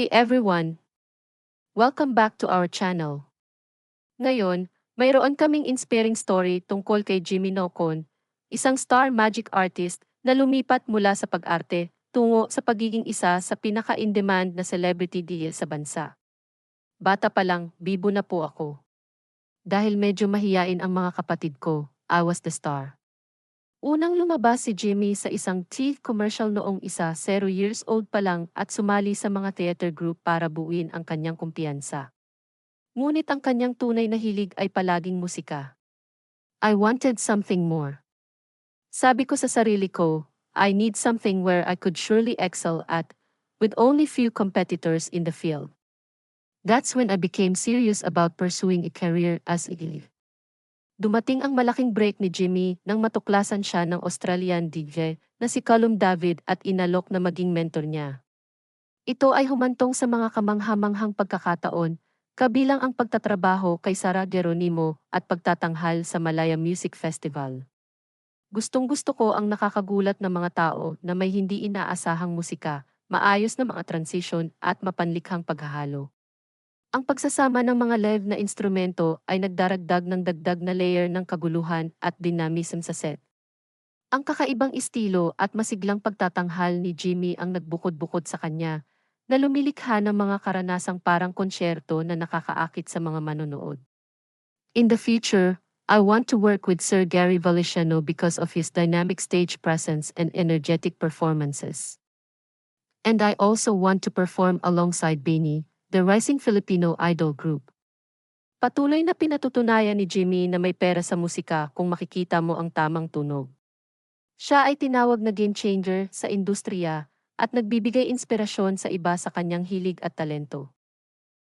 Hey everyone! Welcome back to our channel. Ngayon, mayroon kaming inspiring story tungkol kay Jimmy Nocon, isang star magic artist na lumipat mula sa pag-arte tungo sa pagiging isa sa pinaka-in-demand na celebrity deal sa bansa. Bata pa lang, bibo na po ako. Dahil medyo mahiyain ang mga kapatid ko, I was the star. Unang lumabas si Jimmy sa isang teeth commercial noong isa 0 years old pa lang at sumali sa mga theater group para buuin ang kanyang kumpiyansa. Ngunit ang kanyang tunay na hilig ay palaging musika. I wanted something more. Sabi ko sa sarili ko, I need something where I could surely excel at, with only few competitors in the field. That's when I became serious about pursuing a career as a. Dumating ang malaking break ni Jimmy nang matuklasan siya ng Australian DJ na si Callum David at inalok na maging mentor niya. Ito ay humantong sa mga kamanghamanghang pagkakataon, kabilang ang pagtatrabaho kay Sara Geronimo at pagtatanghal sa Malaya Music Festival. Gustong gusto ko ang nakakagulat na mga tao na may hindi inaasahang musika, maayos na mga transition at mapanlikhang paghahalo. Ang pagsasama ng mga live na instrumento ay nagdaragdag ng dagdag na layer ng kaguluhan at dynamism sa set. Ang kakaibang estilo at masiglang pagtatanghal ni Jimmy ang nagbukod-bukod sa kanya, na lumilikha ng mga karanasang parang konsyerto na nakakaakit sa mga manonood. In the future, I want to work with Sir Gary Valiciano because of his dynamic stage presence and energetic performances. And I also want to perform alongside Benny, the rising Filipino idol group. Patuloy na pinatutunayan ni Jimmy na may pera sa musika kung makikita mo ang tamang tunog. Siya ay tinawag na game changer sa industriya at nagbibigay inspirasyon sa iba sa kanyang hilig at talento.